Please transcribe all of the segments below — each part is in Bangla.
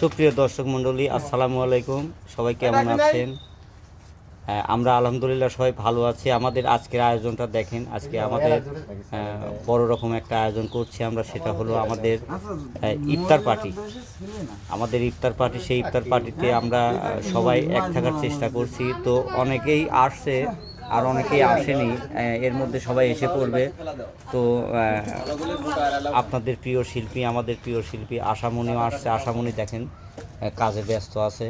সুপ্রিয় দর্শক মণ্ডলী আসসালামু আলাইকুম। সবাই কেমন আছেন? হ্যাঁ, আমরা আলহামদুলিল্লাহ সবাই ভালো আছি। আমাদের আজকের আয়োজনটা দেখেন আজকে আমাদের বড় রকম একটা আয়োজন করছি আমরা সেটা হলো আমাদের ইফতার পার্টি। আমাদের ইফতার পার্টি সেই ইফতার পার্টিতে আমরা সবাই এক থাকার চেষ্টা করছি। তো অনেকেই আসছে আর অনেকেই আসেনি এর মধ্যে সবাই এসে পড়বে। তো আপনাদের প্রিয় শিল্পী আমাদের প্রিয় শিল্পী আশামণিও আসছে। আশামণি দেখেন কাজে ব্যস্ত আছে।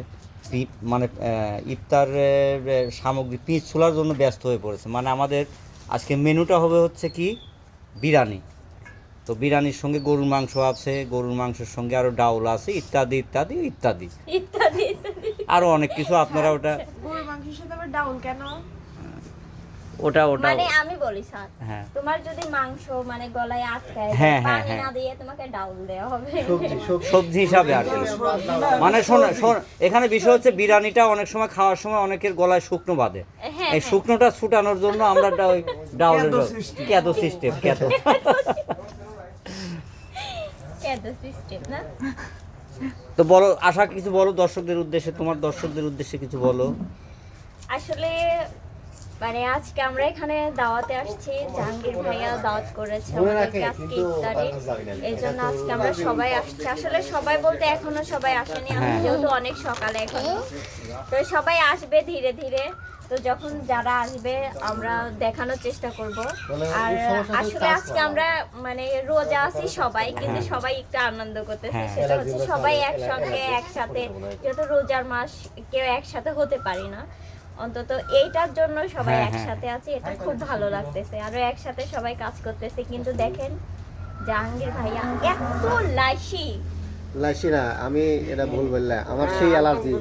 মানে আহ, ইফতারের সামগ্রী পিচ ছোলার জন্য ব্যস্ত হয়ে পড়েছে। মানে আমাদের আজকে মেনুটা হবে হচ্ছে কি? বিরিয়ানি। তো বিরিয়ানির সঙ্গে গরুর মাংস আছে গরুর মাংসের সঙ্গে আরও ডাউল আছে ইত্যাদি ইত্যাদি ইত্যাদি। ইত্যাদি আরও অনেক কিছু আপনারা ওটা গরুর মাংসের সাথে আবার ডাউন কেন? ওটা ওটা মানে আমি বলি স্যার হ্যাঁ। তোমার যদি মাংস মানে গলায় আটকায় হ্যাঁ, হ্যাঁ, পানি হ্যাঁ। না দিয়ে তোমাকে ডাউল দেওয়া হবে। সবজি হিসাবে আর কি মানে শোন শোন এখানে বিষয় হচ্ছে বিরিয়ানিটা অনেক সময় খাওয়ার সময় অনেকের গলায় শুকনো বাঁধে। এই শুকনোটা ছুটানোর জন্য আমরা ডা- ওই ডাউলের ক্যাদো সিস্টেম ক্যাদো এত সিস্টেম না? তো বলো আশা কিছু বলো দর্শকদের উদ্দেশ্যে তোমার দর্শকদের উদ্দেশ্যে কিছু বলো। আসলে মানে আজকে আমরা এখানে দাওয়াতে আসছি। জাহাঙ্গীর ভাইয়া দাওয়াত করেছে আমাদেরকে আজকে ইফতারে এই জন্য আজকে আমরা সবাই আসছি। আসলে সবাই বলতে এখনও সবাই আসেনি আমি হ্যাঁ। যেহেতু অনেক সকালে এখনও। তো সবাই আসবে ধীরে ধীরে। তো যখন যারা আসবে আমরা দেখানোর চেষ্টা করব। আর আসলে আজকে আমরা মানে রোজা আছি সবাই কিন্তু সবাই একটু আনন্দ করতেছি। হ্যাঁ। সেটা হচ্ছে সবাই একসঙ্গে একসাথে। যেহেতু রোজার মাস কেউ একসাথে হতে পারি না। অন্তত এইটার জন্য সবাই হ্যাঁ, হ্যাঁ। একসাথে আছে এটা খুব ভালো লাগতেছে। আরও একসাথে সবাই কাজ করতেছে কিন্তু দেখেন জাহাঙ্গীর ভাইয়া এত লাইসি। লাইসি না আমি এটা ভুল বললাম আমার সেই অ্যালার্জি।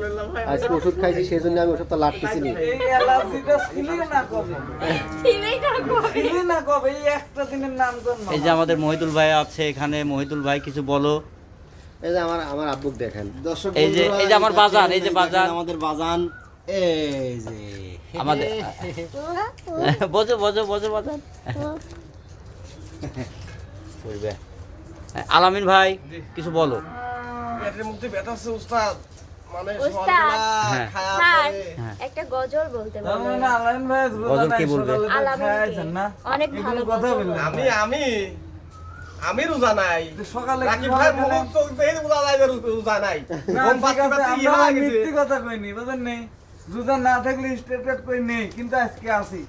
আজকে ওষুধ খাইছি সেই জন্য আমি ওষুধটা লাটতেছি নি এই অ্যালার্জিটা ছিলি না কবে? ছিলেই না কবে। ছিলি না কবে? এই একটা দিনের নাম জন্য এই যে আমাদের মহিদুল ভাই আছে এখানে মহিদুল ভাই কিছু বলো। এই যে আমার আমার আব্বুক দেখেন। দর্শক এই যে- এই যে আমার বাজান, এই যে বাজান। আমাদের বাজান এই যে। আমাদের বোঝো বোঝো বোঝো বাজান করবে আলামিন ভাই কিছু বলো। পেটের মধ্যে ব্যথা আছে উস্তাদ। মানে। হ্যাঁ। খাওয়া স্যার হ্যাঁ। একটা গজল বলতে তার বলবেন আলাইন ভাই গজল কে বলবে? আলামিনকে। খাইছেন না? অনেক ভালো কথা বললেন আমি আমি আমি রোজা নাই। সকালে রাকিব কি ভাই মুখ চোখ দেখে রোজা নাই রোজা নাই। হয়ে কথা কইনি বুঝেন নেই? রোজা না থাকলে স্টেটেড কই নেই কিন্তু আজকে আসি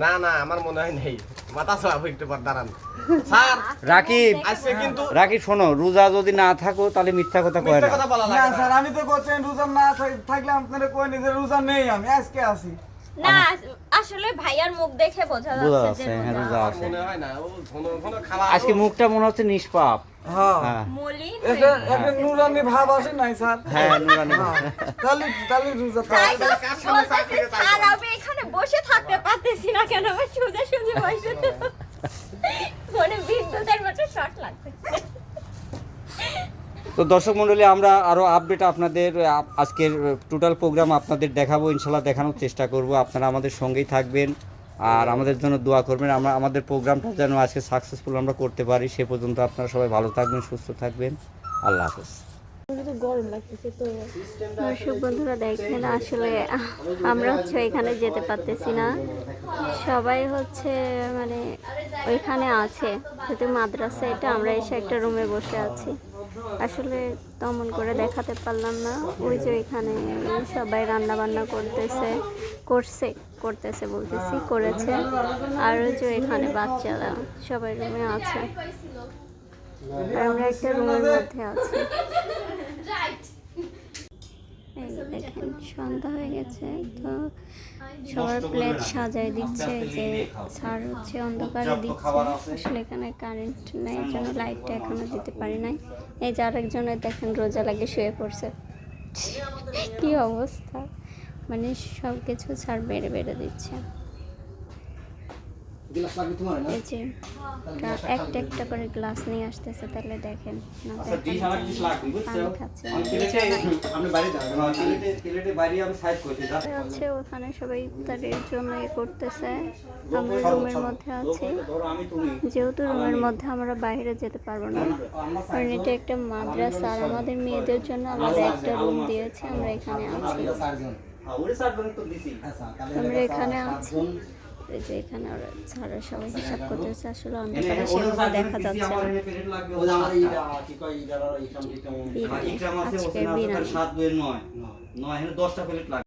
না না আমার মনে হয় নেই। মাথা চাপ একটু পর দাঁড়ান। স্যার রাকিব আজকে কিন্তু রাকিব শোনো রোজা যদি না থাকো তাহলে মিথ্যা কথা কয় না। কথা বলা না স্যার আমি তো করছেন রোজা না থাক- থাকলে আপনারা কইনি যে রোজা নেই আমি আজকে আসি না আসলে ভাইয়ার মুখ দেখে বোঝা যাচ্ছে যে হ্যাঁ রোজা। আছে। মনে হয় না ও ঘন ঘন খাওয়া আজকে মুখটা মনে হচ্ছে নিষ্পাপ। মলিন এটা একটা নুরানি ভাব আসে নাই স্যার। নুরানি তাহলে তাহলে রোজা তো তাই তো কার সামনে চাপ বলতেছি, থেকে চাপ স্যার আমি এখানে বসে থাকতে পারতেছি না কেন? আমার সোজা সোজা বসে মানে বিদ্যুতের মতো শর্ট লাগতেছে তো দর্শক মণ্ডলী আমরা আরও আপডেট আপনাদের আজকের টোটাল প্রোগ্রাম আপনাদের দেখাবো ইনশাল্লাহ দেখানোর চেষ্টা করব। আপনারা আমাদের সঙ্গেই থাকবেন। আর আমাদের জন্য দোয়া করবেন। আমরা আমাদের প্রোগ্রামটা যেন আজকে সাকসেসফুল আমরা করতে পারি সে পর্যন্ত আপনারা সবাই ভালো থাকবেন সুস্থ থাকবেন। আল্লাহ হাফেজ। দর্শক বন্ধুরা দেখেন আসলে আমরা হচ্ছে এখানে যেতে পারতেছি না। সবাই হচ্ছে মানে ওইখানে আছে যেহেতু মাদ্রাসা এটা আমরা এসে একটা রুমে বসে আছি। আসলে তেমন করে দেখাতে পারলাম না ওই যে এখানে সবাই রান্না বান্না করতেছে করছে। করতেছে বলতেছি, করেছে। আর যে এখানে বাচ্চারা সবাই রুমে আছে। আর আমরা একটা রুমের মধ্যে আছি। এই দেখেন, সন্ধ্যা হয়ে গেছে, তো সবার প্লেট সাজায় দিচ্ছে, যে স্যার হচ্ছে, অন্ধকারে দিচ্ছে। আসলে এখানে কারেন্ট নেই এর জন্য লাইটটা এখনও দিতে পারি নাই। এই যে আরেকজনের দেখেন রোজা লাগে শুয়ে পড়ছে। কি অবস্থা? মানে সব কিছু স্যার বেড়ে বেড়ে দিচ্ছে। একটা একটা করে গ্লাস নিয়ে আসতেছে তাহলে দেখেন না আচ্ছা যা। হচ্ছে ওখানে সবাই ইফতারের জন্য এ করতেছে আমরা রুমের মধ্যে আছি। ধরো আমি তুমি। যেহেতু রুমের মধ্যে আমরা বাইরে যেতে পারব না কারণ এটা একটা মাদ্রাসা আর আমাদের মেয়েদের জন্য আমাদের একটা রুম দিয়েছে আমরা এখানে আছি। হ্যাঁ, আচ্ছা তাহলে আমরা এখানে আছি। এই যে এখানে ওরা ছাড়া সবাই হিসাব করতেছে আসলে এনে অন্ধকারে সেভাবে দেখা যাচ্ছে হ্যাঁ, নয়। নয় দশটা প্লেট লাগবে।